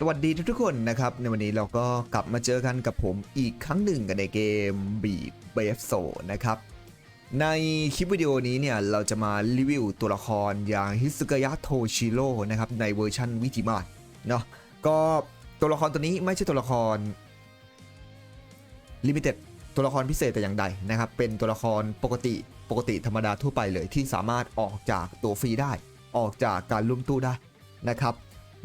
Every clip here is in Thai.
สวัสดีทุกๆคนนะครับ ในวันนี้เราก็กลับมาเจอกันกับผมอีกครั้งหนึ่งกันในเกมบีบเบฟโซนะครับ ในคลิปวิดีโอนี้เนี่ย เราจะมารีวิวตัวละครอย่างฮิสกยะโทชิโร่นะครับ ในเวอร์ชันวิจิมาเนาะก็ตัวละครตัวนี้ไม่ใช่ตัวละครลิมิเต็ดตัวละครพิเศษแต่อย่างใดนะครับ เป็นตัวละครปกติปกติธรรมดาทั่วไปเลยที่สามารถออกจากตัวฟรีได้ ออกจากการร่มตู้ได้นะครับ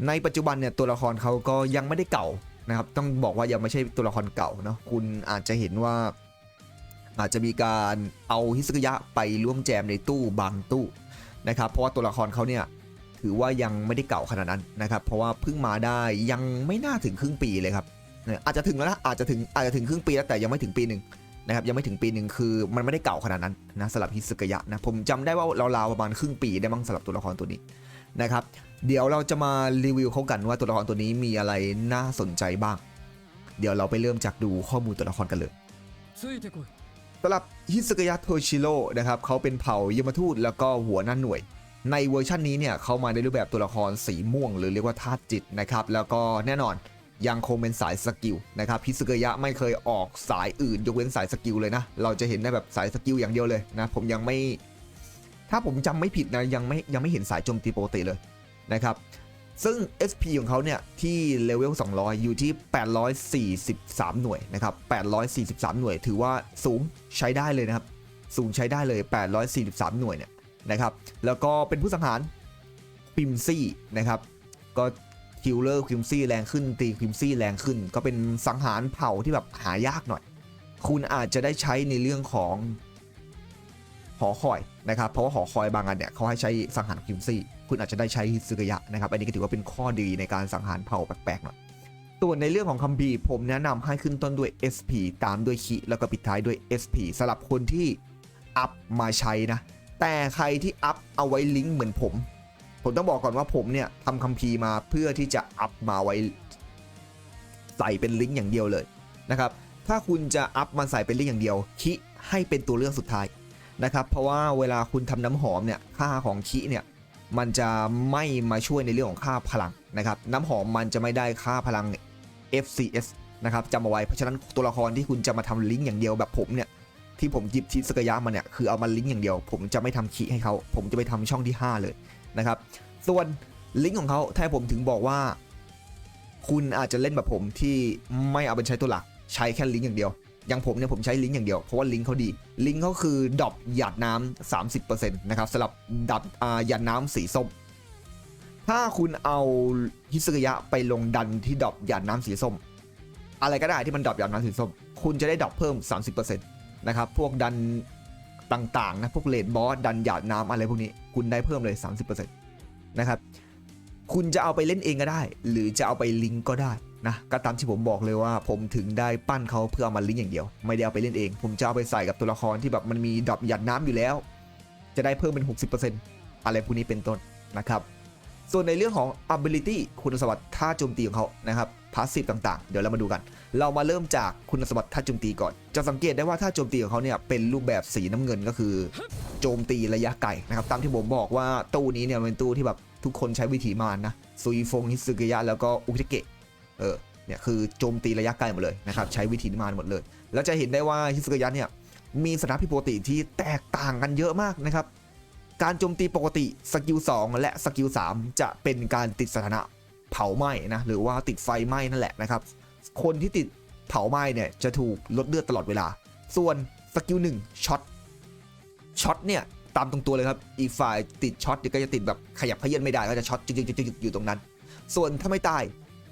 ในปัจจุบันเนี่ยตัวละครเขาก็ยังไม่ได้เก่านะครับต้องบอกว่ายังไม่ใช่ตัวละครเก่าเนาะคุณอาจจะเห็นว่า อาจจะมีการเอาฮิสกยะไปร่วมแจมในตู้บางตู้นะครับเพราะว่าตัวละครเขาเนี่ยถือว่ายังไม่ได้เก่าขนาดนั้นนะครับเพราะว่าเพิ่งมาได้ยังไม่น่าถึงครึ่งปีเลยครับอาจจะถึงแล้วนะอาจจะถึงอาจจะถึงครึ่งปีแล้วแต่ยังไม่ถึงปีหนึ่งนะครับยังไม่ถึงปีหนึ่งคือมันไม่ได้เก่าขนาดนั้นนะสำหรับฮิสกยะนะผมจำได้ว่าราวๆประมาณครึ่งปีได้มั้งสำหรับตัวละครตัวนี้ นะครับ เดี๋ยวเราจะมารีวิวเขากันว่าตัวละครตัวนี้มีอะไรน่าสนใจบ้าง เดี๋ยวเราไปเริ่มจากดูข้อมูลตัวละครกันเลยสำหรับฮิสกยะโทชิโร่นะครับเขาเป็นเผ่ายมทูตแล้วก็หัวหน้าหน่วย ในเวอร์ชันนี้เนี่ยเขามาในรูปแบบตัวละครสีม่วง หรือเรียกว่าธาตุจิตนะครับแล้วก็แน่นอนยังคงเป็นสายสกิลนะครับฮิสกยะไม่เคยออกสายอื่นยกเว้นสายสกิลเลยนะ เราจะเห็นได้แบบสายสกิลอย่างเดียวเลยนะผมยังไม่ ถ้าผมจำไม่ผิดนะยังไม่ยังไม่เห็นสายโจมตีปกติเลยนะครับ ซึ่ง SP ของเขาเนี่ย ที่เลเวล 200 อยู่ที่ 843 หน่วยนะครับ 843 หน่วย ถือว่าสูงใช้ได้เลยนะครับ สูงใช้ได้เลย 843 หน่วยเนี่ยนะครับ แล้วก็เป็นผู้สังหารคิมซี่นะครับ ก็คิลเลอร์คิมซี่แรงขึ้นตีคิมซี่แรงขึ้น ก็เป็นสังหารเผ่าที่แบบหายากหน่อย คุณอาจจะได้ใช้ในเรื่องของ หอคอยนะครับเพราะว่าหอคอยบางอันเนี่ยเขาให้ใช้สังหารคิมซี่คุณอาจจะได้ใช้ฮิซึกยะนะครับอันนี้ก็ถือว่าเป็นข้อดีในการสังหารเผ่าแปลกๆหน่อยส่วนในเรื่องของคัมภีร์ผมแนะนำให้ขึ้นต้นด้วย SP ตามด้วยคิแล้วก็ปิดท้ายด้วย SP สำหรับคนที่อัพมาใช้นะ แต่ใครที่อัพเอาไว้ลิงก์เหมือนผม ผมต้องบอกก่อนว่าผมเนี่ยทำคัมภีร์มาเพื่อที่จะอัพมาไว้ใส่เป็นลิงก์อย่างเดียวเลยนะครับ ถ้าคุณจะอัพมาใส่เป็นลิงก์อย่างเดียวคิให้เป็นตัวเลือกสุดท้าย นะครับ เพราะว่าเวลาคุณทำน้ำหอมเนี่ยค่าของคิเนี่ยมันจะไม่มาช่วยในเรื่องของค่าพลังนะครับ น้ำหอมมันจะไม่ได้ค่าพลัง FCS นะครับจำเอาไว้เพราะฉะนั้นตัวละครที่คุณจะมาทำลิงก์อย่างเดียวแบบผมเนี่ยที่ผมหยิบชิสกยะมาเนี่ยคือเอามาลิงก์อย่างเดียว ผมจะไม่ทำคีให้เขาผมจะไปทำช่องที่ 5 เลยนะครับ ส่วนลิงก์ของเขาถ้าผมถึงบอกว่า คุณอาจจะเล่นแบบผมที่ไม่เอาเป็นใช้ตัวหลัก ใช้แค่ลิงก์อย่างเดียว อย่างผมเนี่ยผมใช้ลิงก์อย่างเดียว เพราะว่าลิงก์เขาดี ลิงก์เขาคือดรอปหยาดน้ำ30%นะครับสำหรับดับหยาดน้ำสีส้ม ถ้าคุณเอาฮิสกยะไปลงดันที่ดรอปหยาดน้ำสีส้ม อะไรก็ได้ที่มันดรอปหยาดน้ำสีส้ม คุณจะได้ดรอปเพิ่ม 30%นะครับพวกดันต่างๆนะพวกเลดบอสดันหยาดน้ำอะไรพวกนี้คุณได้เพิ่มเลย 30%นะครับคุณจะเอาไปเล่นเองก็ได้ หรือจะเอาไปลิงก์ก็ได้ นะก็ตามที่ผมบอกเลยว่า ผมถึงได้ปั้นเขาเพื่อเอามาลิงก์อย่างเดียว ไม่ได้เอาไปเล่นเอง ผมจะเอาไปใส่กับตัวละครที่แบบมันมีดรอปหยาดน้ำอยู่แล้ว จะได้เพิ่มเป็น 60%อะไรพวกนี้เป็นต้นนะครับส่วนในเรื่องของ ability คุณสมบัติท่าโจมตีของเขานะครับ passive ต่างๆ เดี๋ยวเรามาดูกัน เรามาเริ่มจากคุณสมบัติท่าโจมตีก่อน จะสังเกตได้ว่าท่าโจมตีของเขาเนี่ยเป็นรูปแบบสีน้ำเงินก็คือ โจมตีระยะไกลนะครับ ตามที่ผมบอกว่าตู้นี้เนี่ยเป็นตู้ที่แบบทุกคนใช้วิถีมารนนะซุยฟงฮิสึกยะแล้วก็อุทิเกะ เออเนี่ยคือโจมตีระยะไกลหมดเลยนะครับใช้วิถีมารหมดเลย แล้วจะเห็นได้ว่าฮิสกยะเนี่ยมีสถานพิปติที่แตกต่างกันเยอะมากนะครับ การโจมตีปกติสกิล2และสกิล3จะเป็นการติดสถานะเผาไหม้นะหรือว่าติดไฟไหม้นั่นแหละนะครับคนที่ติดเผาไหม้เนี่ยจะถูกลดเลือดตลอดเวลา ส่วนสกิล1ช็อตช็อตเนี่ยตามตรงตัวเลยครับอีกฝ่ายติดช็อตก็จะติดแบบขยับเขยื้อนไม่ได้ก็จะช็อตจึ๊กๆอยู่ตรงนั้น ส่วนถ้าไม่ตาย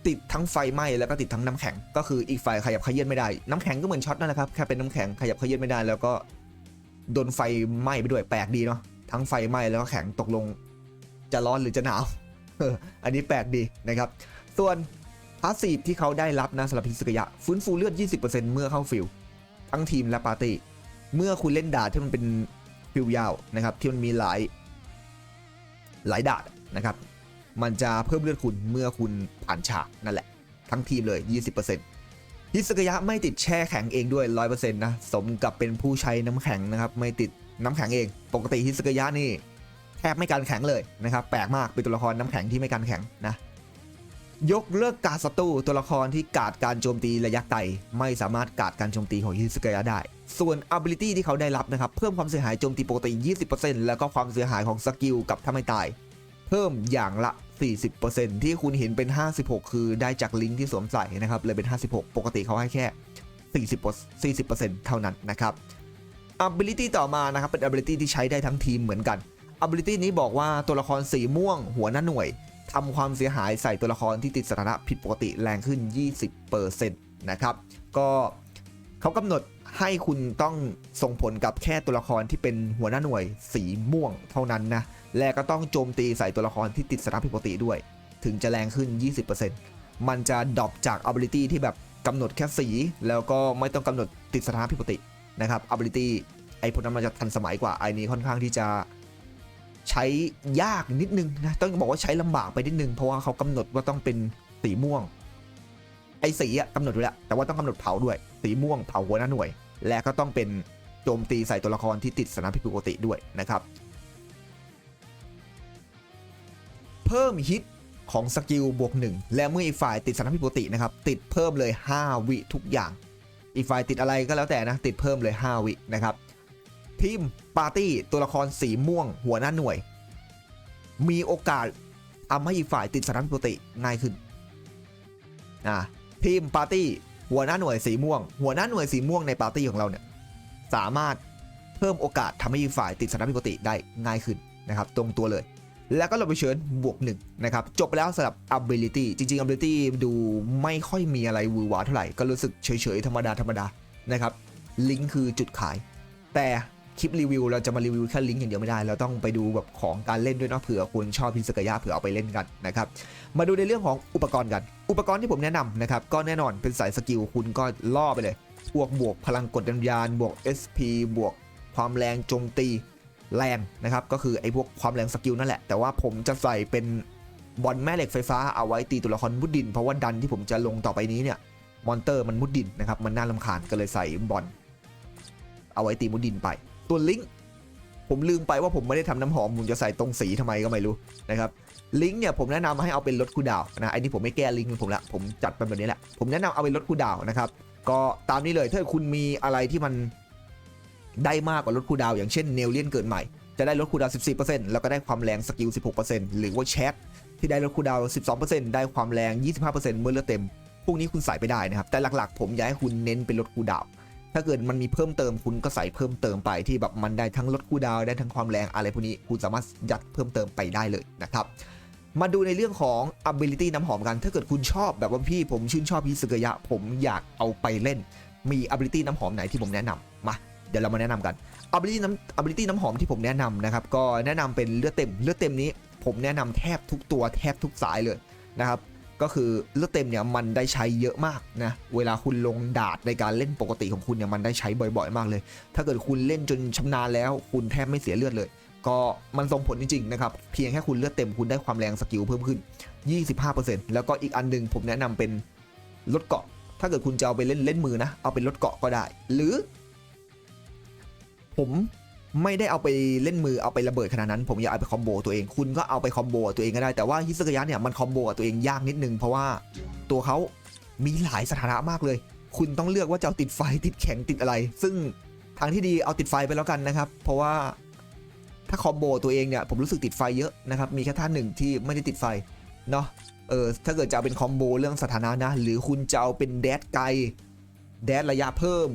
ติดทั้งไฟไหม้แล้วก็ติดทั้งน้ำแข็ง ก็คืออีกฝ่ายขยับขยื้อนไม่ได้ น้ำแข็งก็เหมือนช็อตนั่นแหละครับแค่เป็นน้ำแข็งขยับขยื้อนไม่ได้ แล้วก็โดนไฟไหม้ไปด้วยแปลกดีเนาะทั้งไฟไหม้แล้วก็แข็งตกลง จะร้อนหรือจะหนาวอันนี้แปลกดีนะครับ ส่วนพาสซีฟที่เขาได้รับนะสำหรับพิสกยะฟื้นฟูเลือด 20%เมื่อเข้าฟิลทั้งทีมและปาร์ตี้เมื่อคุณเล่นดาบที่มันเป็นฟิลยาวนะครับที่มันมีหลายหลายดาบนะครับ มันจะเพิ่มเลือดคุณเมื่อคุณผ่านฉากนั่นแหละ ทั้งทีมเลย 20%ฮิสกยะไม่ติดแช่แข็งเองด้วย 100%นะสมกับเป็นผู้ใช้น้ำแข็งนะครับไม่ติดน้ำแข็งเอง ปกติฮิสกยะนี่แทบไม่การแข็งเลยนะครับแปลกมากเป็นตัวละครน้ำแข็งที่ไม่การแข็งนะยกเลิกการศัตรูตัวละครที่กาดการโจมตีระยะไกลไม่สามารถกาดการโจมตีของฮิสกยะได้ ส่วน ability ที่เขาได้รับนะครับ เพิ่มความเสียหายโจมตีปกติ 20%แล้วก็ความเสียหายของสกิลกับถ้าไม่ตาย เพิ่มอย่างละ 40%ที่คุณเห็นเป็น 56 คือได้จากลิงก์ที่สวมใส่นะครับเลยเป็น 56 ปกติเขาให้แค่ 40% 40%เท่านั้นนะครับ ability ต่อมานะครับเป็น ability ที่ใช้ได้ทั้งทีมเหมือนกัน ability นี้บอกว่าตัวละครสีม่วง หัวหน้าหน่วยทำความเสียหายใส่ตัวละครที่ติดสถานะผิดปกติแรงขึ้น 20%นะครับ ก็เขากำหนดให้คุณต้องส่งผลกับแค่ตัวละครที่เป็นหัวหน้าหน่วยสีม่วงเท่านั้นนะ และก็ต้องโจมตีใส่ตัวละครที่ติดสถานะผิดปกติด้วย ถึงจะแรงขึ้น 20%มันจะดรอปจาก ability ที่แบบกำหนดแค่สี แล้วก็ไม่ต้องกำหนดติดสถานะผิดปกตินะครับ ability ไอ้พวกนั้นมันจะทันสมัยกว่าไอ้นี้ค่อนข้างที่จะใช้ยากนิดนึงนะต้องบอกว่าใช้ลำบากไปนิดนึงเพราะว่าเขากำหนดว่าต้องเป็นสีม่วง ไอ้สีอะกำหนดไว้แล้วแต่ว่าต้องกำหนดเผาด้วย สีม่วงเผาหัวหน้าหน่วย และก็ต้องเป็นโจมตีใส่ตัวละครที่ติดสถานผิดปกติด้วยนะครับ เพิ่มฮิตของสกิลบวกหนึ่งและเมื่ออีกฝ่ายติดสถานะผิดปกตินะครับ ติดเพิ่มเลย 5 วิทุกอย่าง อีกฝ่ายติดอะไรก็แล้วแต่นะ ติดเพิ่มเลย 5 วินะครับ ทีมปาร์ตี้ตัวละครสีม่วง หัวหน้าหน่วย มีโอกาสทำให้อีกฝ่ายติดสถานะผิดปกติง่ายขึ้นอ่าทีมปาร์ตี้หัวหน้าหน่วยสีม่วง หัวหน้าหน่วยสีม่วงในปาร์ตี้ของเราเนี่ยสามารถเพิ่มโอกาสทำให้อีกฝ่ายติดสถานะผิดปกติได้ง่ายขึ้นนะครับ ตรงตัวเลย แล้วก็เราไปเชิญบวกหนึ่งนะครับ จบไปแล้วสำหรับ ability จริง ๆ ability ดูไม่ค่อยมีอะไรวือหวาเท่าไหร่ ก็รู้สึกเฉย ๆ ธรรมดา ธรรมดา นะครับ ลิงก์คือจุดขาย แต่คลิปรีวิวเราจะมารีวิวแค่ลิงก์อย่างเดียวไม่ได้ เราต้องไปดูแบบของการเล่นด้วยเนาะเผื่อคุณชอบพิสกยะเผื่อเอาไปเล่นกันนะครับ มาดูในเรื่องของอุปกรณ์กัน อุปกรณ์ที่ผมแนะนำนะครับ ก็แน่นอนเป็นสายสกิลคุณก็ล่อไปเลยพวกบวกพลังกดดันยานบวก SP บวกความแรงโจมตี แรงนะครับก็คือไอ้พวกความแรงสกิลนั่นแหละ แต่ว่าผมจะใส่เป็นบอลแม่เหล็กไฟฟ้าเอาไว้ตีตัวละครมุดดิน เพราะว่าดันที่ผมจะลงต่อไปนี้เนี่ยมอนเตอร์มันมุดดินนะครับมันน่าลำคาญก็เลยใส่บอลเอาไว้ตีมุดดินไป ตัวลิงก์ผมลืมไปว่าผมไม่ได้ทำน้ำหอมผมจะใส่ตรงสีทำไมก็ไม่รู้นะครับลิงก์เนี่ยผมแนะนำให้เอาเป็นลดคูดาวนะไอ้นี่ผมไม่แก้ลิงก์ผมละผมจัดเป็นแบบนี้แหละผมแนะนำเอาเป็นลดคูดาวนะครับก็ตามนี้เลยถ้าคุณมีอะไรที่มัน ได้มากกว่าลดคูดาวอย่างเช่นเนลเลียนเกิดใหม่ จะได้ลดคูดาวน์14%แล้วก็ได้ความแรงสกิล 16%หรือว่าแชทที่ได้ลดคูดาวน์12%ได้ความแรง 25%เมื่อเลือดเต็ม พวกนี้คุณใส่ไปได้นะครับ แต่หลักๆ ผมอยากให้คุณเน้นเป็นลดคูดาว ถ้าเกิดมันมีเพิ่มเติมคุณก็ใส่เพิ่มเติมไปที่แบบมันได้ทั้งลดคูดาวได้ทั้งความแรงอะไรพวกนี้คุณสามารถยัดเพิ่มเติมไปได้เลยนะครับมาดูในเรื่องของ ability น้ำหอมกัน ถ้าเกิดคุณชอบแบบว่าพี่ผมชื่นชอบฮิสกยะ ผมอยากเอาไปเล่น มี ability น้ำหอมไหนที่ผมแนะนำมา เดี๋ยวเรามาแนะนำกัน ability น้ำ ability น้ำหอมที่ผมแนะนำนะครับ ก็แนะนำเป็นเลือดเต็ม เลือดเต็มนี้ ผมแนะนำแทบทุกตัวแทบทุกสายเลยนะครับ ก็คือเลือดเต็มเนี่ยมันได้ใช้เยอะมากนะ เวลาคุณลงดาดในการเล่นปกติของคุณเนี่ยมันได้ใช้บ่อยๆ มากเลย ถ้าเกิดคุณเล่นจนชำนาญแล้ว คุณแทบไม่เสียเลือดเลย ก็มันส่งผลจริงๆนะครับ เพียงแค่คุณเลือดเต็มคุณได้ความแรงสกิลเพิ่มขึ้น 25%แล้วก็อีกอันหนึงผมแนะนำเป็นลดเกาะถ้าเกิดคุณจะเอาไปเล่นเล่นมือนะ เอาเป็นลดเกาะก็ได้ หรือ ผมไม่ได้เอาไปเล่นมือเอาไประเบิดขนาดนั้น ผมอยากเอาไปคอมโบตัวเองคุณก็เอาไปคอมโบตัวเองก็ได้แต่ว่าฮิสกยะเนี่ยมันคอมโบกับตัวเองยากนิดนึงเพราะว่าตัวเขามีหลายสถานะมากเลย คุณต้องเลือกว่าจะเอาติดไฟติดแข็งติดอะไร ซึ่งทางที่ดีเอาติดไฟไปแล้วกันนะครับ เพราะว่าถ้าคอมโบตัวเองเนี่ยผมรู้สึกติดไฟเยอะนะครับมีแค่ท่าหนึ่งที่ไม่ได้ติดไฟเนาะเออถ้าเกิดจะเอาเป็นคอมโบเรื่องสถานะนะ หรือคุณจะเอาเป็นแดดไกลแดดระยะเพิ่ม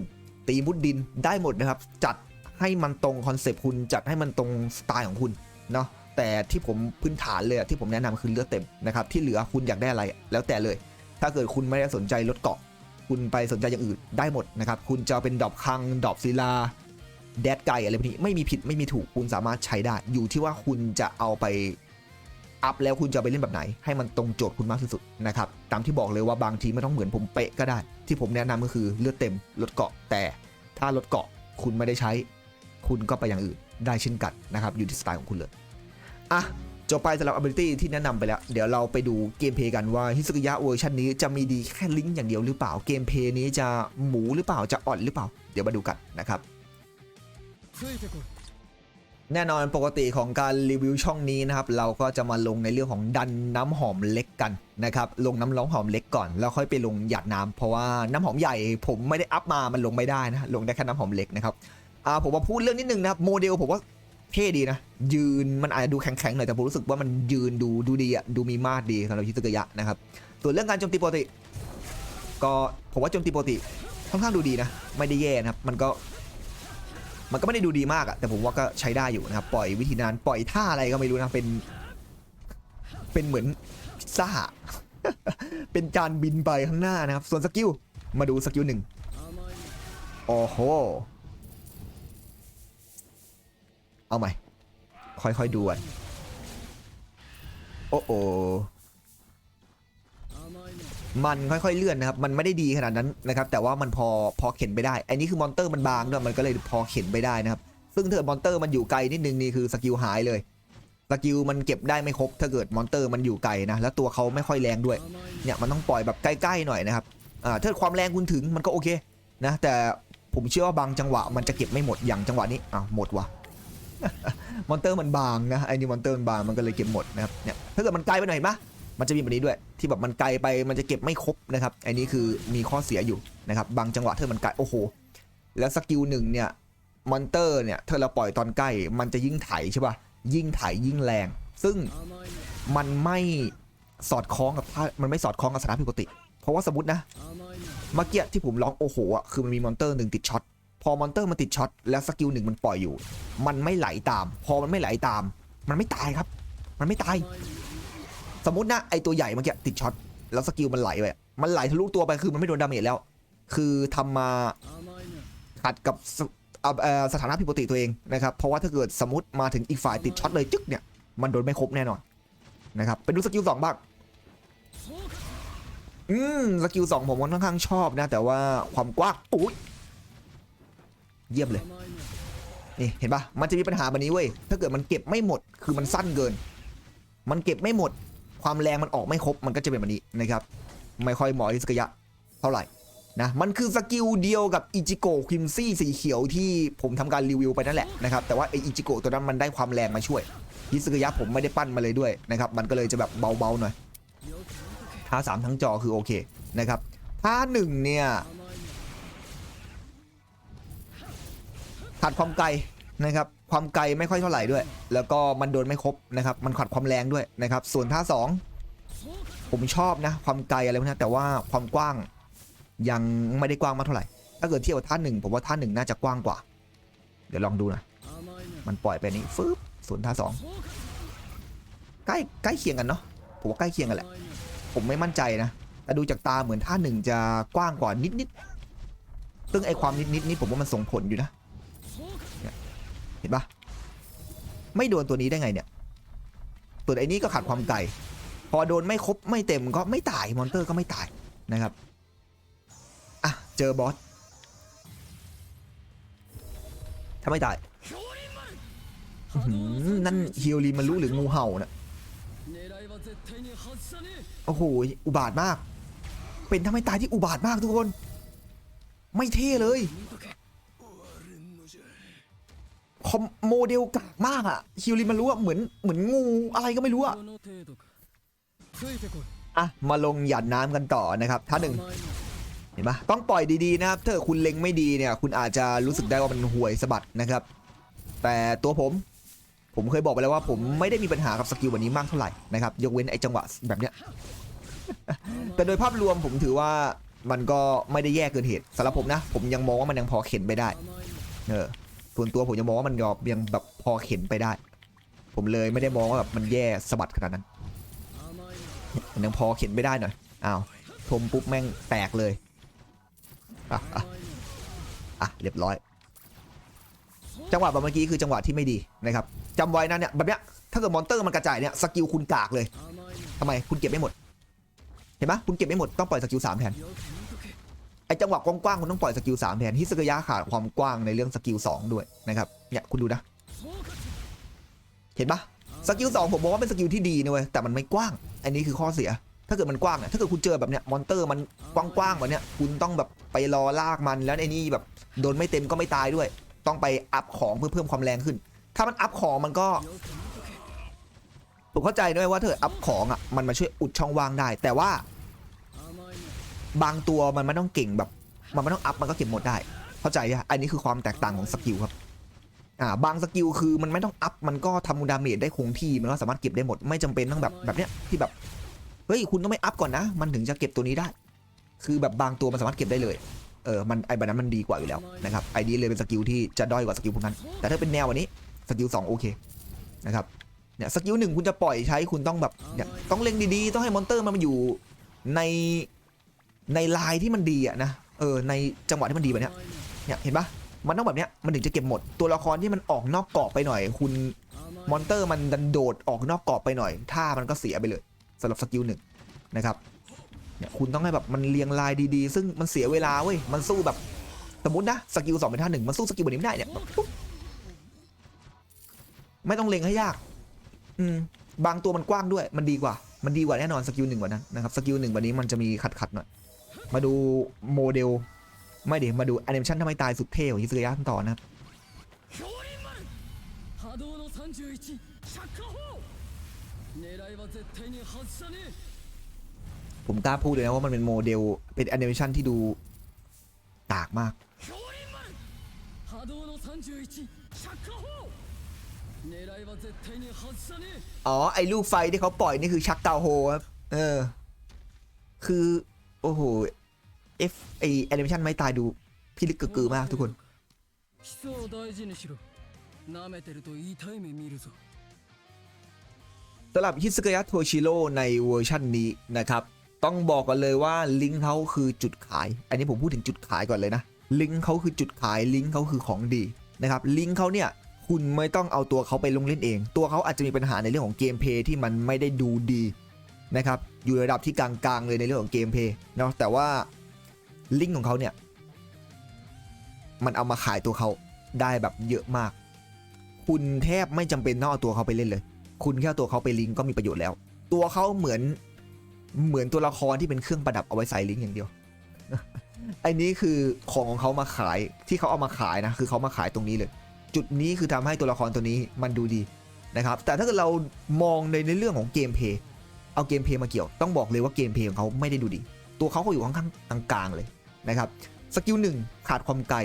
ตีมุดดินได้หมดนะครับ จัด ให้มันตรงคอนเซปต์คุณจัดให้มันตรงสไตล์ของคุณเนาะแต่ที่ผมพื้นฐานเลยที่ผมแนะนำคือเลือดเต็มนะครับที่เหลือคุณอยากได้อะไรแล้วแต่เลย ถ้าเกิดคุณไม่ได้สนใจลดเกาะ คุณไปสนใจอย่างอื่นได้หมดนะครับคุณจะเป็นดอกคังดอกศิลาแดดไก่อะไรพวกนี้ไม่มีผิดไม่มีถูกคุณสามารถใช้ได้ อยู่ที่ว่าคุณจะเอาไปอัพแล้วคุณจะไปเล่นแบบไหน ให้มันตรงโจทย์คุณมากที่สุดนะครับตามที่บอกเลยว่าบางทีไม่ต้องเหมือนผมเป๊ะก็ได้ ที่ผมแนะนำก็คือเลือดเต็มลดเกาะแต่ถ้าลดเกาะคุณไม่ได้ใช้ คุณก็ไปอย่างอื่นได้เช่นกันนะครับอยู่ที่สไตล์ของคุณเลยอะจบไปสำหรับ ability ที่แนะนำไปแล้ว เดี๋ยวเราไปดูเกมเพย์กันว่าฮิสุกิยะเวอร์ชันนี้จะมีดีแค่ลิงก์อย่างเดียวหรือเปล่าเกมเพย์นี้จะหมูหรือเปล่าจะอ่อนหรือเปล่า เดี๋ยวมาดูกันนะครับแน่นอนปกติของการรีวิวช่องนี้นะครับ เราก็จะมาลงในเรื่องของดันน้ำหอมเล็กกันนะครับ ลงน้ำร้องหอมเล็กก่อน แล้วค่อยไปลงหยาดน้ำ เพราะว่าน้ำหอมใหญ่ผมไม่ได้อัพมามันลงไม่ได้นะลงได้แค่น้ำหอมเล็กนะครับ อ่าผมมาพูดเรื่องนิดนึงนะครับโมเดลผมว่าเท่ดีนะ ยืนมันอาจจะดูแข็งๆหน่อยแต่ผมรู้สึกว่ามันยืนดูดูดีอะดูมีมาดดีสำหรับฮิสกยะนะครับส่วนเรื่องการโจมตีปกติ ก็ผมว่าโจมตีปกติค่อนข้างดูดีนะ ไม่ได้แย่นะครับ มันก็ มันก็ไม่ได้ดูดีมากอะแต่ผมว่าก็ใช้ได้อยู่นะครับ ปล่อยวิธีนานปล่อยท่าอะไรก็ไม่รู้นะ เป็น เป็นเหมือนซ่า เป็นจานบินไปข้างหน้านะครับ ส่วนสกิล มาดูสกิลหนึ่งโอ้โห เอาใหม่ ค่อยๆดูอะโอ้โอมันค่อยๆเลื่อนนะครับ มันไม่ได้ดีขนาดนั้นนะครับ แต่ว่ามันพอพอเข็นไปได้ อันนี้คือมอนเตอร์มันบางด้วยมันก็เลยพอเข็นไปได้นะครับ ซึ่งถ้าเกิดมอนเตอร์มันอยู่ไกลนิดนึงนี่คือสกิลหายเลยสกิลมันเก็บได้ไม่ครบถ้าเกิดมอนเตอร์มันอยู่ไกลนะ แล้วตัวเขาไม่ค่อยแรงด้วย เนี่ยมันต้องปล่อยแบบใกล้ๆหน่อยนะครับอ่าถ้าความแรงคุณถึงมันก็โอเคนะ แต่ผมเชื่อว่าบางจังหวะมันจะเก็บไม่หมดอย่างจังหวะนี้อ้าวหมดว่ะ มอนเตอร์มันบางนะไอ้นี่มอนเตอร์มันบางมันก็เลยเก็บหมดนะครับเนี่ยถ้าเกิดมันไกลไปหน่อยเห็นปะมันจะมีแบบนี้ด้วย ที่แบบมันไกลไปมันจะเก็บไม่ครบนะครับไอ้นี้คือมีข้อเสียอยู่นะครับบางจังหวะถ้ามันไกลโอ้โหแล้วสกิลหนึ่งเนี่ยมอนเตอร์เนี่ยถ้าเราปล่อยตอนใกล้มันจะยิ่งไถใช่ปะยิ่งไถยิ่งแรง ซึ่งมันไม่สอดคล้องกับมันไม่สอดคล้องกับสถานปกติ เพราะว่าสมมตินะเมื่อกี้ที่ผมร้องโอ้โหอะคือมันมีมอนเตอร์หนึ่งติดช็อต พอมอนเตอร์มันติดช็อตแล้วสกิลหนึ่งมันปล่อยอยู่ มันไม่ไหลตาม พอมันไม่ไหลตาม มันไม่ตายครับ มันไม่ตาย สมมตินะไอตัวใหญ่เมื่อกี้ติดช็อตแล้วสกิลมันไหลไปมันไหลทะลุตัวไปคือมันไม่โดนดาเมจแล้ว คือทำมาขัดกับสสถานะผิดปกติตัวเองนะครับเพราะว่าถ้าเกิดสมมติมาถึงอีกฝ่ายติดช็อตเลยจึ๊กเนี่ยมันโดนไม่ครบแน่นอนนะครับไปดูสกิลสองบ้างอืมสกิลสองผมค่อนข้างชอบนะ แต่ว่าความกว้างอุ้ย เยี่ยมเลยนี่เห็นปะมันจะมีปัญหาแบบนี้เว้ยถ้าเกิดมันเก็บไม่หมดคือมันสั้นเกิน มันเก็บไม่หมดความแรงมันออกไม่ครบมันก็จะเป็นแบบนี้นะครับ ไม่ค่อยเหมาะที่สกยะเท่าไหร่นะมันคือสกิลเดียวกับอิจิโกะคิมซี่สีเขียวที่ผมทำการรีวิวไปนั่นแหละนะครับแต่ว่าไออิจิโกะตัวนั้นมันได้ความแรงมาช่วยฮิสกยะผมไม่ได้ปั้นมาเลยด้วยนะครับมันก็เลยจะแบบเบาๆหน่อยท่าสามทั้งจอคือโอเคนะครับท่าหนึ่งเนี่ย ขาดความไกลนะครับความไกลไม่ค่อยเท่าไหร่ด้วย แล้วก็มันโดนไม่ครบนะครับ มันขาดความแรงด้วยนะครับ ส่วนท่าสองผมชอบนะ ความไกลอะไรพวกนี้แต่ว่าความกว้างยังไม่ได้กว้างมากเท่าไหร่ ถ้าเกิดเทียบกับท่าหนึ่งผมว่าท่าหนึ่งน่าจะกว้างกว่า เดี๋ยวลองดูนะมันปล่อยไปนี้ฟึบส่วนท่าสองใกล้ใกล้เคียงกันเนาะผมว่าใกล้เคียงกันแหละ ผมไม่มั่นใจนะแต่ดูจากตาเหมือนท่าหนึ่งจะกว้างกว่านิดนิดซึ่งไอความนิดนิดนี่ผมว่ามันส่งผลอยู่นะ เห็นปะไม่โดนตัวนี้ได้ไงเนี่ยตัวไอ้นี้ก็ขาดความไกลพอโดนไม่ครบไม่เต็มก็ไม่ตายมอนเตอร์ก็ไม่ตายนะครับอะเจอบอสถ้าไม่ตายนั่นเฮียวรีมันรู้หรืองูเห่านะโอ้โหอุบาทมาก เป็นทำให้ตายที่อุบาทมากทุกคน ไม่เท่เลย คอมโมเดลกากมากอะฮิวริมันรู้อะเหมือนเหมือนงูอะไรก็ไม่รู้อะอะมาลงหยาดน้ำกันต่อนะครับท่าหนึ่งเห็นปะต้องปล่อยดีๆนะครับถ้าคุณเล็งไม่ดีเนี่ย คุณอาจจะรู้สึกได้ว่ามันห่วยสะบัดนะครับ แต่ตัวผม ผมเคยบอกไปแล้วว่าผมไม่ได้มีปัญหากับสกิลแบบนี้มากเท่าไหร่นะครับยกเว้นไอ้จังหวะแบบเนี้ยแต่โดยภาพรวมผมถือว่ามันก็ไม่ได้แย่เกินเหตุสำหรับผมนะ ผมยังมองว่ามันยังพอเข็นไปได้ เออ ส่วนตัวผมยังมองว่ามันยอยังแบบพอเข็นไปได้ ผมเลยไม่ได้มองว่าแบบมันแย่สะบัดขนาดนั้นมันยังพอเข็นไปได้หน่อยอ้าวชมปุ๊บแม่งแตกเลยอะอะอะเรียบร้อย จังหวะแบบเมื่อกี้คือจังหวะที่ไม่ดีนะครับจำไว้นะเนี่ยแบบเนี้ยถ้าเกิดมอนเตอร์มันกระจายเนี่ยสกิลคุณกากเลยทำไมคุณเก็บไม่หมด เห็นปะคุณเก็บไม่หมดต้องปล่อยสกิลสามแทน จังหวะกว้างๆคุณต้องปล่อยสกิลสามแทนฮิสกยะขาดความกว้างในเรื่องสกิลสองด้วยนะครับเนี่ยคุณดูนะ เห็นปะสกิลสองผมบอกว่าเป็นสกิลที่ดีนะเว้ยแต่มันไม่กว้าง อันนี้คือข้อเสีย ถ้าเกิดมันกว้างเนี่ยถ้าเกิดคุณเจอแบบเนี้ยมอนเตอร์มันกว้างๆแบบเนี้ยคุณต้องแบบไปรอลากมันแล้วไอ้นี่แบบโดนไม่เต็มก็ไม่ตายด้วย ต้องไปอัพของเพื่อเพิ่มความแรงขึ้น ถ้ามันอัพของมันก็ผมเข้าใจด้วยว่าถ้าเกิดอัพของอะมันมาช่วยอุดช่องว่างได้ แต่ว่า บางตัวมันไม่ต้องเก่งแบบ มันไม่ต้องอัพมันก็เก็บหมดได้ เข้าใจอะอันนี้คือความแตกต่างของสกิลครับอ่าบางสกิลคือมันไม่ต้องอัพมันก็ทำดาเมจได้คงที่มันก็สามารถเก็บได้หมดไม่จำเป็นต้องแบบแบบเนี้ยที่แบบเฮ้ยคุณต้องไม่อัพก่อนนะ มันถึงจะเก็บตัวนี้ได้ คือแบบบางตัวมันสามารถเก็บได้เลยเออมันไอ้แบบนั้นมันดีกว่าอยู่แล้วนะครับไอ้นี้เลยเป็นสกิลที่จะด้อยกว่าสกิลพวกนั้น แต่ถ้าเป็นแนววันนี้สกิล2โอเคนะครับเนี่ยสกิลหนึ่งคุณจะปล่อยใช้คุณต้องแบบเนี่ยต้องเล็งดีๆ ต้องให้มอนเตอร์มันมาอยู่ใน ในลายที่มันดีอะนะเออในจังหวะที่มันดีแบบเนี้ยเนี่ยเห็นปะมันต้องแบบเนี้ยมันถึงจะเก็บหมดตัวละครที่มันออกนอกกรอบไปหน่อย คุณมอนเตอร์มันดันโดดออกนอกกรอบไปหน่อยท่ามันก็เสียไปเลยสำหรับสกิลหนึ่งนะครับเนี่ยคุณต้องให้แบบมันเรียงลายดีๆ ซึ่งมันเสียเวลาเว้ยมันสู้แบบสมมตินะสกิลสองเป็นท่าหนึ่งมันสู้สกิลแบบนี้ไม่ได้เนี่ยไม่ต้องเล็งให้ยาก อืมบางตัวมันกว้างด้วย มันดีกว่า มันดีกว่าแน่นอนสกิลหนึ่งกว่านั้นนะครับ สกิลหนึ่งวันนี้มันจะมีขัดๆหน่อย มาดูโมเดล ไม่ดิมาดูแอนิเมชันทำไมตายสุดเท่ขอยิสุกยะต่อนะครับผมกล้าพูดเลยนะว่ามันเป็นโมเดลเป็นแอนิเมชันที่ดูตากมากอ๋อ ไอ้ลูกไฟที่เขาปล่อยนี่คือชักเตาโฮครับ เออ คือ โอ้โหเอฟไอแอนิเมชันไม่ตายดูพี่ลึกเกือมากทุกคนสำหรับฮิสกยะโทชิโร่ในเวอร์ชั่นนี้นะครับ ต้องบอกกันเลยว่าลิงเขาคือจุดขาย อันนี้ผมพูดถึงจุดขายก่อนเลยนะ ลิงเขาคือจุดขายลิงเขาคือของดีนะครับ ลิงเขาเนี่ยคุณไม่ต้องเอาตัวเขาไปลงเล่นเอง ตัวเขาอาจจะมีปัญหาในเรื่องของเกมเพย์ที่มันไม่ได้ดูดี นะครับอยู่ระดับที่กลางๆเลยในเรื่องของเกมเพย์เนาะแต่ว่าลิงก์ของเขาเนี่ยมันเอามาขายตัวเขาได้แบบเยอะมาก คุณแทบไม่จำเป็นต้องเอาตัวเขาไปเล่นเลย คุณแค่ตัวเขาไปลิงก์ก็มีประโยชน์แล้ว ตัวเขาเหมือนเหมือนตัวละครที่เป็นเครื่องประดับเอาไว้ใส่ลิงก์อย่างเดียวไอ้นี้คือของของเขามาขายที่เขาเอามาขายนะคือเขามาขายตรงนี้เลย จุดนี้คือทำให้ตัวละครตัวนี้มันดูดีนะครับ แต่ถ้าเกิดเรามองในในเรื่องของเกมเพย์ เอาเกมเพลย์มาเกี่ยว ต้องบอกเลยว่าเกมเพลย์ของเขาไม่ได้ดูดี ตัวเขาก็อยู่ข้างๆกลางๆเลยนะครับ สกิลหนึ่งขาดความไกล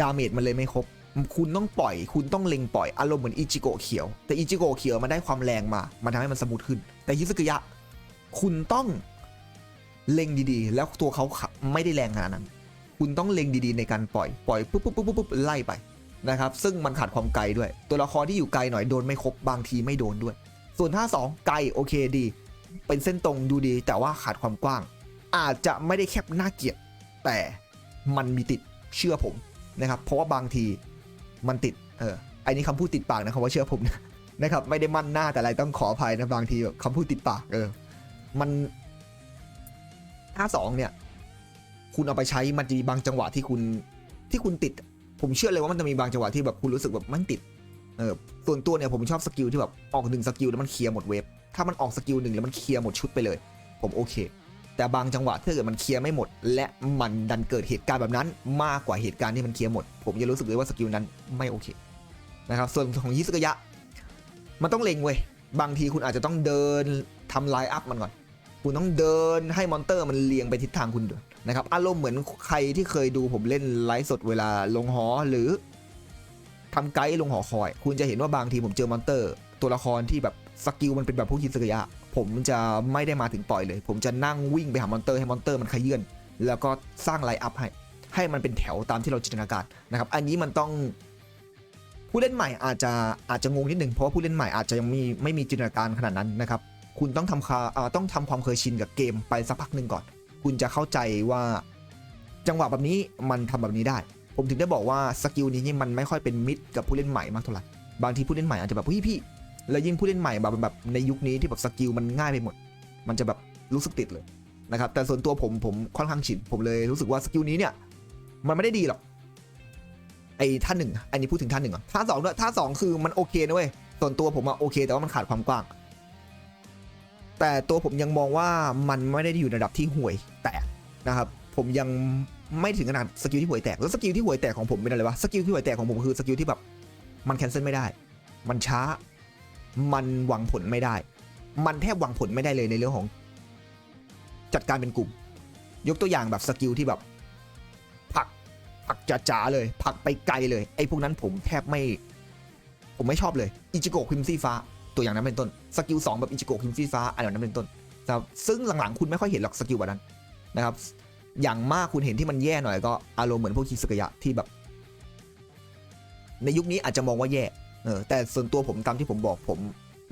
ดาเมจมันเลยไม่ครบ คุณต้องปล่อย คุณต้องเล็งปล่อย อารมณ์เหมือนอิจิโกะเขียว แต่อิจิโกะเขียวมันได้ความแรงมา มันทำให้มันสมูทขึ้น แต่ฮิซึกุยะ คุณต้องเล็งดีๆ แล้วตัวเขาไม่ได้แรงขนาดนั้น คุณต้องเล็งดีๆ ในการปล่อย ปล่อยปุ๊บปุ๊บปุ๊บปุ๊บไล่ไปนะครับ ซึ่งมันขาดความไกลด้วย ตัวละครที่อยู่ไกลหน่อยโดนไม่ครบบางทีไม่โดนด้วย ส่วนท่าสองไกลโอเคดี เป็นเส้นตรงดูดีแต่ว่าขาดความกว้าง อาจจะไม่ได้แคบน่าเกลียดแต่มันมีติดเชื่อผมนะครับ เพราะว่าบางทีมันติดเออไอ้นี่คำพูดติดปากนะคำว่าเชื่อผมนะนะครับไม่ได้มั่นหน้าแต่อะไรต้องขออภัยนะบางทีคำพูดติดปากเออมันท่าสองเนี่ย คุณเอาไปใช้มันจะมีบางจังหวะที่คุณที่คุณติด ผมเชื่อเลยว่ามันจะมีบางจังหวะที่แบบคุณรู้สึกแบบมันติด เออส่วนตัวเนี่ยผมชอบสกิลที่แบบออกหนึ่งสกิลแล้วมันเคลียร์หมดเวฟถ้ามันออกสกิลหนึ่งแล้วมันเคลียร์หมดชุดไปเลย ผมโอเค แต่บางจังหวะถ้าเกิดมันเคลียร์ไม่หมด และมันดันเกิดเหตุการณ์แบบนั้น มากกว่าเหตุการณ์ที่มันเคลียร์หมด ผมจะรู้สึกเลยว่าสกิลนั้นไม่โอเคนะครับส่วนของยิสกยะ มันต้องเล็งเว้ยบางทีคุณอาจจะต้องเดินทำไลน์อัพมันก่อน คุณต้องเดินให้มอนเตอร์มันเลียงไปทิศทางคุณด้วยนะครับอารมณ์เหมือนใครที่เคยดูผมเล่นไลฟ์สดเวลาลงหอหรือ ทำไกด์ลงหอคอย คุณจะเห็นว่าบางทีผมเจอมอนเตอร์ ตัวละครที่แบบสกิลมันเป็นแบบพวกฮิสกยะ ผมจะไม่ได้มาถึงปล่อยเลย ผมจะนั่งวิ่งไปหามอนเตอร์ให้มอนเตอร์มันขยื่นแล้วก็สร้างไลน์อัพให้ ให้มันเป็นแถวตามที่เราจินตนาการนะครับ อันนี้มันต้องผู้เล่นใหม่อาจจะอาจจะงงนิดหนึ่งเพราะว่าผู้เล่นใหม่อาจจะยังมีไม่มีจินตนาการขนาดนั้นนะครับ คุณต้องทำคาอ่าต้องทำความเคยชินกับเกมไปสักพักหนึ่งก่อน คุณจะเข้าใจว่าจังหวะแบบนี้มันทำแบบนี้ได้ ผมถึงได้บอกว่าสกิลนี้มันไม่ค่อยเป็นมิตรกับผู้เล่นใหม่มากเท่าไหร่บางทีผู้เล่นใหม่อาจจะแบบพี่พี่แล้วยิ่งผู้เล่นใหม่แบบแบบในยุคนี้ที่แบบสกิลมันง่ายไปหมด มันจะแบบรู้สึกติดเลยนะครับแต่ส่วนตัวผมผมค่อนข้างชินผมเลยรู้สึกว่าสกิลนี้เนี่ยมันไม่ได้ดีหรอกไอ้ท่าหนึ่งอันนี้พูดถึงท่าหนึ่งอะท่าสองด้วยท่าสองคือมันโอเคนะเว้ยส่วนตัวผมอะโอเค แต่ว่ามันขาดความกว้าง แต่ตัวผมยังมองว่ามันไม่ได้อยู่ในระดับที่ห่วยแตกนะครับ ผมยัง ไม่ถึงขนาดสกิลที่ห่วยแตก แล้วสกิลที่ห่วยแตกของผมเป็นอะไรวะ สกิลที่ห่วยแตกของผมคือสกิลที่แบบ มันแคนเซิลไม่ได้ มันช้า มันหวังผลไม่ได้ มันแทบหวังผลไม่ได้เลยในเรื่องของ จัดการเป็นกลุ่ม ยกตัวอย่างแบบสกิลที่แบบผักผักจ๋าๆเลย ผักไปไกลเลย ไอ้พวกนั้นผมแทบไม่ ผมไม่ชอบเลย อิจิโกะคิมซี่ฟ้า ตัวอย่างนั้นเป็นต้น สกิลสองแบบอิจิโกะคิมซี่ฟ้าอันนั้นเป็นต้นนะครับซึ่งหลังๆคุณไม่ค่อยเห็นหรอกสกิลแบบนั้นนะครับ อย่างมากคุณเห็นที่มันแย่หน่อยก็อารมณ์เหมือนพวกคิสกยะที่แบบ ในยุคนี้อาจจะมองว่าแย่เออแต่ส่วนตัวผมตามที่ผมบอกผม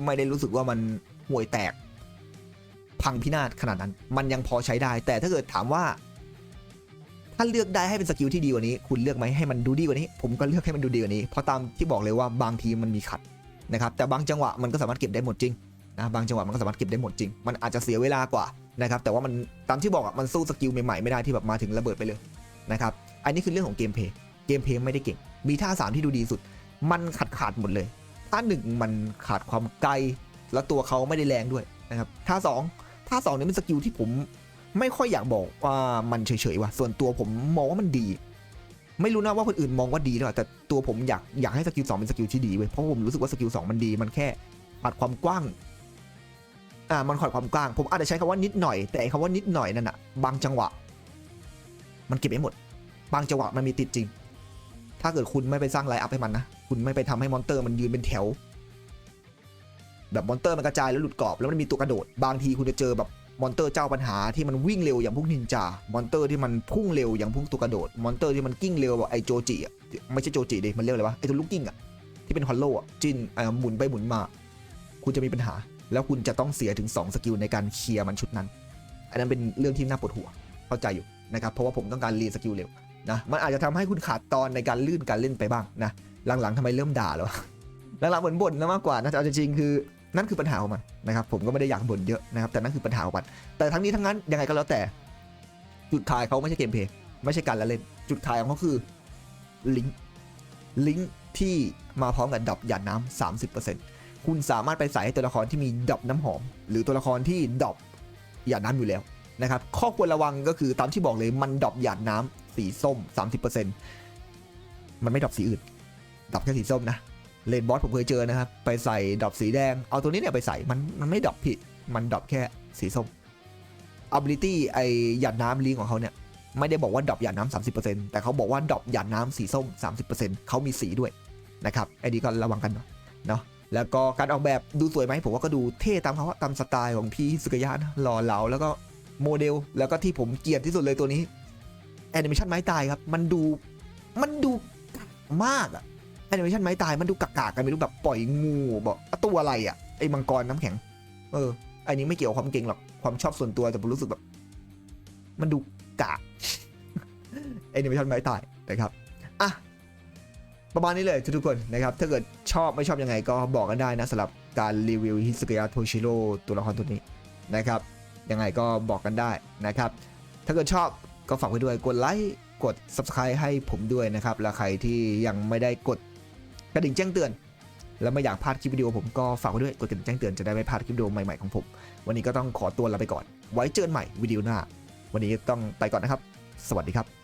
ไม่ได้รู้สึกว่ามันห่วยแตก พังพินาศขนาดนั้น มันยังพอใช้ได้ แต่ถ้าเกิดถามว่า ถ้าเลือกได้ให้เป็นสกิลที่ดีกว่านี้ คุณเลือกไหมให้มันดูดีกว่านี้ ผมก็เลือกให้มันดูดีกว่านี้เพราะตามที่บอกเลยว่าบางทีมันมีขัดนะครับแต่บางจังหวะมันก็สามารถเก็บได้หมดจริงนะบางจังหวะมันก็สามารถเก็บได้หมดจริง มันอาจจะเสียเวลากว่า นะครับแต่ว่ามันตามที่บอกอะมันสู้สกิลใหม่ๆไม่ได้ที่แบบมาถึงระเบิดไปเลยนะครับอันนี้คือเรื่องของเกมเพย์เกมเพย์ไม่ได้เก่ง มีท่าสามที่ดูดีสุด มันขาดขาดหมดเลย ท่าหนึ่งมันขาดความไกล แล้วตัวเขาไม่ได้แรงด้วยนะครับท่าสองท่าสองเนี่ยเป็นสกิลที่ผมไม่ค่อยอยากบอกว่ามันเฉยๆว่ะส่วนตัวผมมองว่ามันดี ไม่รู้นะว่าคนอื่นมองว่าดีหรือเปล่าแต่ตัวผมอยากอยากให้สกิลสองเป็นสกิลที่ดีเว้ยเพราะผมรู้สึกว่าสกิลสองมันดีมันแค่ขาดความกว้าง อ่ามันขาดความกว้าง ผมอาจจะใช้คำว่านิดหน่อย แต่ไอ้คำว่านิดหน่อยนั่นอะบางจังหวะ มันเก็บไม่หมด บางจังหวะมันมีติดจริง ถ้าเกิดคุณไม่ไปสร้างไลน์อัพให้มันนะ คุณไม่ไปทำให้มอนเตอร์มันยืนเป็นแถว แบบมอนเตอร์มันกระจายแล้วหลุดกรอบ แล้วมันมีตัวกระโดด บางทีคุณจะเจอแบบมอนเตอร์เจ้าปัญหาที่มันวิ่งเร็วอย่างพวกนินจา มอนเตอร์ที่มันพุ่งเร็วอย่างพวกตัวกระโดด มอนเตอร์ที่มันกิ้งเร็วแบบไอโจจิอะไม่ใช่โจจิดิมันเรียกอะไรวะไอตัวลูกกิ้งอะที่เป็นฮอลโลอะจินเอ่อหมุนไปหมุนมา คุณจะมีปัญหา แล้วคุณจะต้องเสียถึง 2 สกิลในการเคลียร์มันชุดนั้น อันนั้นเป็นเรื่องที่น่าปวดหัว เข้าใจอยู่นะครับเพราะว่าผมต้องการรีสกิลเร็วนะมันอาจจะทำให้คุณขาดตอนในการลื่นการเล่นไปบ้างนะหลังๆทำไมเริ่มด่าแล้วหลังๆเหมือนบ่นแล้วมากกว่านะแต่เอาจริงๆคือนั่นคือปัญหาของมันนะครับผมก็ไม่ได้อยากบ่นเยอะนะครับแต่นั่นคือปัญหาของมันแต่ทั้งนี้ทั้งนั้นยังไงก็แล้วแต่ จุดขายเขาไม่ใช่เกมเพย์ไม่ใช่การละเล่น จุดขายของเขาคือลิงก์ลิงก์ที่มาพร้อมกับดรอปหยาดน้ำสามสิบเปอร์ คุณสามารถไปใส่ให้ตัวละครที่มีดอปน้ำหอม หรือตัวละครที่ดอปหยาดน้ำอยู่แล้วนะครับข้อควรระวังก็คือตามที่บอกเลยมันดอปหยาดน้ำสีส้ม 30%มันไม่ดอปสีอื่นดอปแค่สีส้มนะเลนบอสผมเคยเจอนะครับ ไปใส่ดอปสีแดง เอาตัวนี้เนี่ยไปใส่มันมันไม่ดอปผิด มันดอปแค่สีส้ม ability ไอหยาดน้ำลิงของเขาเนี่ย ไม่ได้บอกว่าดอปหยาดน้ำ30%แต่เขาบอกว่าดอปหยาดน้ำสีส้ม30%เขามีสีด้วยนะครับไอ้นี้ก็ระวังกันหน่อยเนาะ แล้วก็การออกแบบดูสวยไหมผมว่าก็ดูเท่ตามเขาตามสไตล์ของพี่สุกยะนะหล่อเหลาแล้วก็โมเดล แล้วก็ที่ผมเกลียดที่สุดเลยตัวนี้แอนิเมชันไม้ตายครับมันดูมันดูกากมากอะแอนิเมชันไม้ตายมันดูกากๆกันไม่รู้แบบปล่อยงูบอกตัวอะไรอะไอ้มังกรน้ำแข็ง เอออันนี้ไม่เกี่ยวความเก่งหรอกความชอบส่วนตัวแต่ผมรู้สึกแบบ มันดูกากแอนิเมชันไม้ตายนะครับอะ ประมาณนี้เลยทุกๆคนนะครับ ถ้าเกิดชอบไม่ชอบยังไงก็บอกกันได้นะสำหรับการรีวิวฮิสกยะโทชิโร่ตัวละครตัวนี้นะครับยังไงก็บอกกันได้นะครับ ถ้าเกิดชอบก็ฝากไว้ด้วยกดไลค์กด Subscribe ให้ผมด้วยนะครับ แล้วใครที่ยังไม่ได้กดกระดิ่งแจ้งเตือน แล้วไม่อยากพลาดคลิปวิดีโอผมก็ฝากไว้ด้วยกดกระดิ่งแจ้งเตือนจะได้ไม่พลาดคลิปวิดีโอใหม่ๆของผม วันนี้ก็ต้องขอตัวลาไปก่อน ไว้เจอกันใหม่วิดีโอหน้า วันนี้ต้องไปก่อนนะครับ สวัสดีครับ